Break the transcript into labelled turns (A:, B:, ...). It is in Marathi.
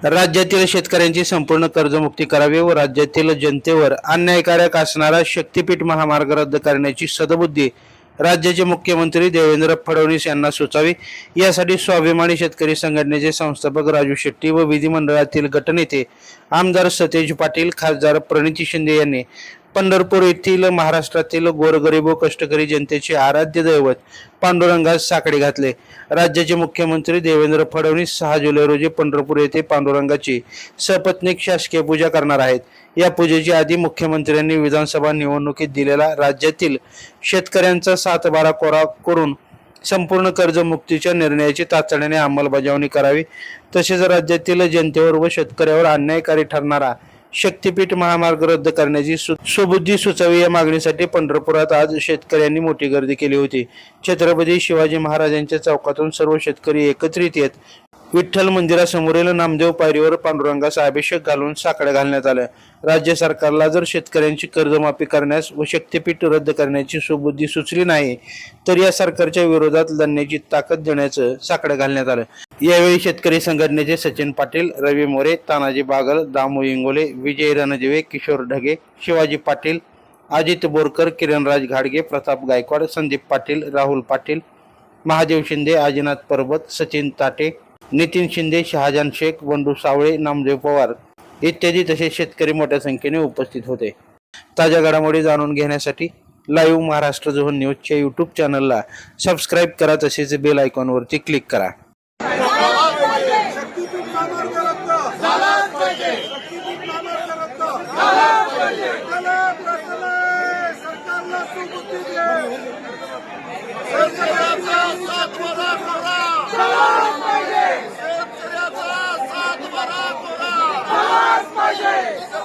A: राज्यातील शेतकऱ्यांची संपूर्ण कर्जमुक्ती करावी व राज्यातील जनतेवर अन्यायकारक असणारा शक्तीपीठ महामार्ग रद्द करण्याची सदबुद्धी राज्याचे मुख्यमंत्री देवेंद्र फडणवीस यांना सुचावी. यासाठी स्वाभिमानी शेतकरी संघटनेचे संस्थापक राजू शेट्टी व विधिमंडळातील गटनेते आमदार सतेज पाटील खासदार प्रणिती शिंदे यांनी पंढरपूर येथील महाराष्ट्रातील गोरगरीब व कष्टकरी जनतेचे आराध्य दैवत पांडुरंगास साकडे घातले. राज्याचे मुख्यमंत्री देवेंद्र फडणवीस सहा जुलै रोजी पंढरपूर येथे पांडुरंगाची सपत्नीक शासकीय पूजा करणार आहेत. या पूजेच्या आधी मुख्यमंत्र्यांनी विधानसभा निवडणुकीत दिलेला राज्यातील शेतकऱ्यांचा सातबारा कोरा करून संपूर्ण कर्जमुक्तीच्या निर्णयाची तातडीने अंमलबजावणी करावी. तसेच राज्यातील जनतेवर व शेतकऱ्यावर अन्यायकारी ठरणारा शक्तीपीठ महामार्ग रद्द करण्याची सु- सुबुद्धी सुचावी या मागणीसाठी पंढरपुरात आज शेतकऱ्यांनी मोठी गर्दी केली होती. छत्रपती शिवाजी महाराजांच्या चौकातून सर्व शेतकरी एकत्रित येत विठ्ठल मंदिरासमोरील नामदेव पायरीवर पांडुरंगाचा अभिषेक घालून साकडे घालण्यात आलं. राज्य सरकारला जर शेतकऱ्यांची कर्जमाफी करण्यास व शक्तीपीठ रद्द करण्याची सुबुद्धी सुचली नाही तर या सरकारच्या विरोधात लढण्याची ताकद देण्याचं साकडं घालण्यात आलं. यावेळी शेतकरी संघटनेचे सचिन पाटील रवी मोरे तानाजी बागल दामू इंगोले विजय रणदिवे किशोर ढगे शिवाजी पाटील अजित बोरकर किरणराज घाडगे प्रताप गायकवाड संदीप पाटील राहुल पाटील महादेव शिंदे आजीनाथ परबत सचिन ताटे नितीन शिंदे शहाजान शेख बंडू सावळे नामदेव पवार इत्यादी तसेच शेतकरी मोठ्या संख्येने उपस्थित होते. ताज्या घडामोडी जाणून घेण्यासाठी लाईव्ह महाराष्ट्र झोन न्यूजच्या यूट्यूब चॅनलला सबस्क्राईब करा तसेच बेल आयकॉनवरती क्लिक करा.
B: शक्तीपीठ Hey!